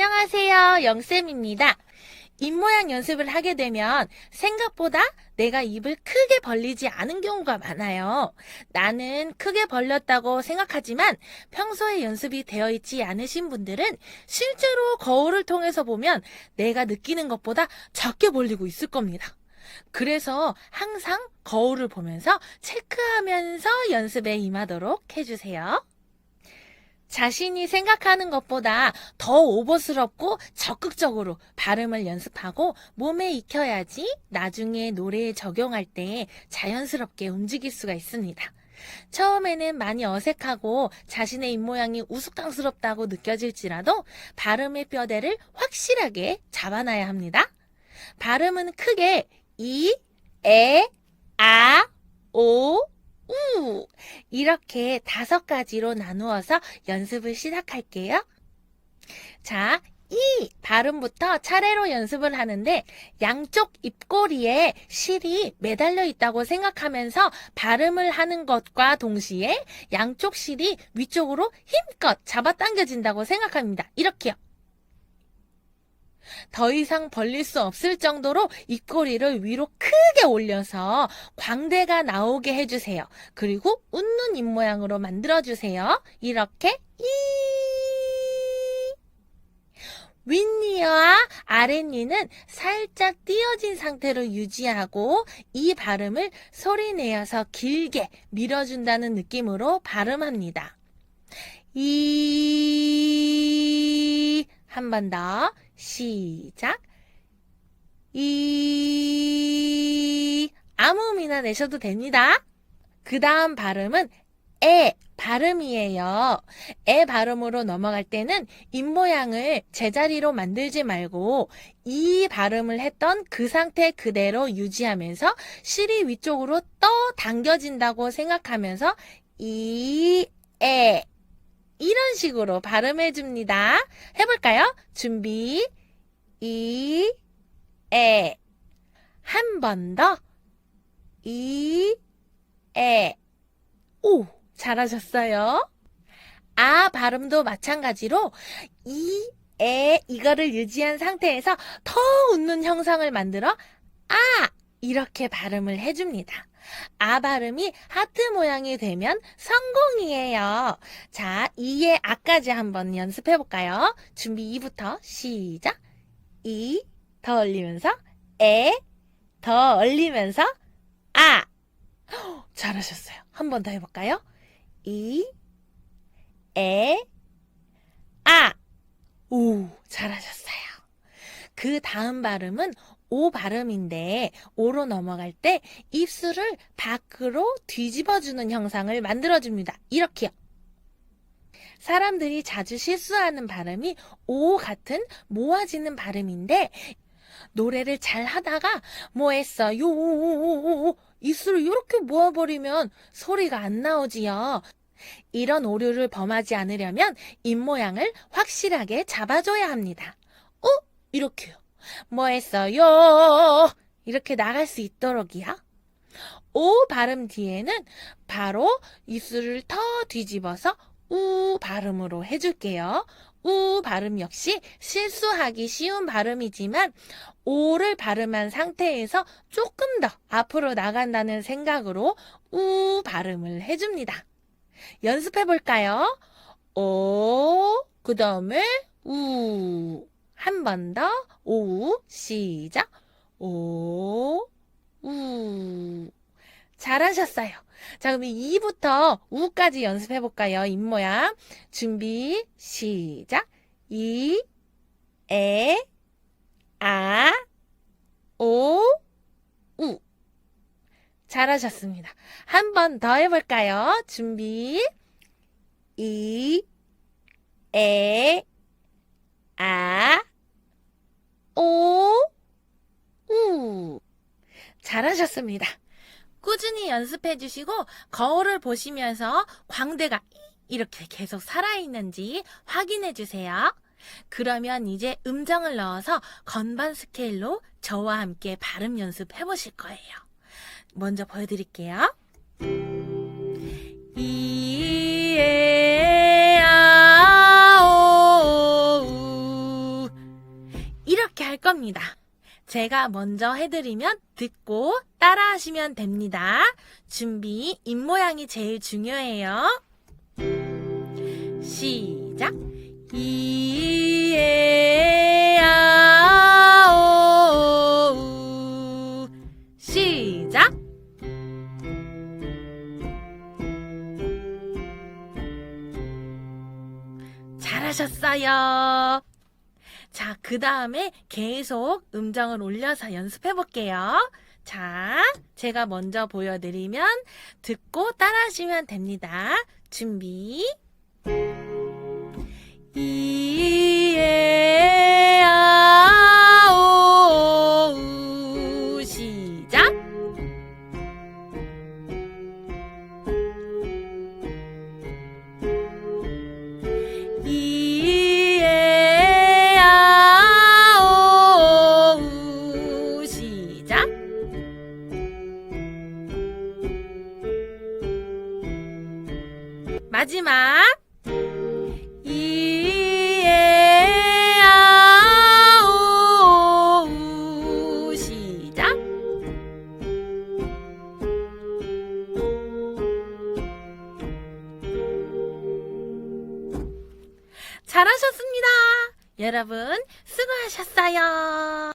안녕하세요. 영쌤입니다. 입모양 연습을 하게 되면 생각보다 내가 입을 크게 벌리지 않은 경우가 많아요. 나는 크게 벌렸다고 생각하지만 평소에 연습이 되어 있지 않으신 분들은 실제로 거울을 통해서 보면 내가 느끼는 것보다 작게 벌리고 있을 겁니다. 그래서 항상 거울을 보면서 체크하면서 연습에 임하도록 해주세요. 자신이 생각하는 것보다 더 오버스럽고 적극적으로 발음을 연습하고 몸에 익혀야지 나중에 노래에 적용할 때 자연스럽게 움직일 수가 있습니다. 처음에는 많이 어색하고 자신의 입모양이 우스꽝스럽다고 느껴질지라도 발음의 뼈대를 확실하게 잡아놔야 합니다. 발음은 크게 이, 에, 아, 오, 우 이렇게 다섯 가지로 나누어서 연습을 시작할게요. 자, 이 발음부터 차례로 연습을 하는데 양쪽 입꼬리에 실이 매달려 있다고 생각하면서 발음을 하는 것과 동시에 양쪽 실이 위쪽으로 힘껏 잡아당겨진다고 생각합니다. 이렇게요. 더 이상 벌릴 수 없을 정도로 입꼬리를 위로 크게 올려서 광대가 나오게 해주세요. 그리고 웃는 입모양으로 만들어주세요. 이렇게 이 윗니와 아랫니는 살짝 띄어진 상태로 유지하고 이 발음을 소리 내어서 길게 밀어준다는 느낌으로 발음합니다. 이, 한 번 더. 시작. 이, 아무 음이나 내셔도 됩니다. 그 다음 발음은 에 발음이에요. 에 발음으로 넘어갈 때는 입 모양을 제자리로 만들지 말고 이 발음을 했던 그 상태 그대로 유지하면서 실이 위쪽으로 떠 당겨진다고 생각하면서 이, 에 이런 식으로 발음해 줍니다. 해볼까요? 준비, 이, 에. 한 번 더. 이, 에. 오, 잘하셨어요. 아 발음도 마찬가지로 이, 에, 이거를 유지한 상태에서 더 웃는 형상을 만들어 아, 이렇게 발음을 해줍니다. 아 발음이 하트 모양이 되면 성공이에요. 자, 이의 아까지 한번 연습해 볼까요? 준비 2부터 시작. 이, 더 올리면서, 에, 더 올리면서, 아. 헉, 잘하셨어요. 한 번 더 해볼까요? 이, 에, 아. 오, 잘하셨어요. 그 다음 발음은 오 발음인데 오로 넘어갈 때 입술을 밖으로 뒤집어주는 형상을 만들어줍니다. 이렇게요. 사람들이 자주 실수하는 발음이 오 같은 모아지는 발음인데 노래를 잘 하다가 뭐 했어 요 입술을 이렇게 모아버리면 소리가 안 나오지요. 이런 오류를 범하지 않으려면 입 모양을 확실하게 잡아줘야 합니다. 어? 이렇게요. 뭐 했어요? 이렇게 나갈 수 있도록이요. 오 발음 뒤에는 바로 입술을 더 뒤집어서 우 발음으로 해줄게요. 우 발음 역시 실수하기 쉬운 발음이지만 오를 발음한 상태에서 조금 더 앞으로 나간다는 생각으로 우 발음을 해줍니다. 연습해 볼까요? 오, 그 다음에 우. 한 번 더, 오, 시작. 오, 우. 잘하셨어요. 자, 그럼 2부터 우까지 연습해 볼까요? 입모양. 준비, 시작. 이, 에, 아, 오, 우. 잘하셨습니다. 한 번 더 해볼까요? 준비, 이, 에, 아, 오, 우. 잘하셨습니다. 꾸준히 연습해 주시고 거울을 보시면서 광대가 이렇게 계속 살아있는지 확인해 주세요. 그러면 이제 음정을 넣어서 건반 스케일로 저와 함께 발음 연습해 보실 거예요. 먼저 보여드릴게요. 이에 아, 오, 우. 할 겁니다. 제가 먼저 해드리면 듣고 따라 하시면 됩니다. 준비, 입모양이 제일 중요해요. 시작. 이에야오 시작. 잘하셨어요. 자, 그 다음에 계속 음정을 올려서 연습해 볼게요. 자, 제가 먼저 보여드리면 듣고 따라 하시면 됩니다. 준비. 이 마지막. 이에아오 시작. 잘하셨습니다. 여러분, 수고하셨어요.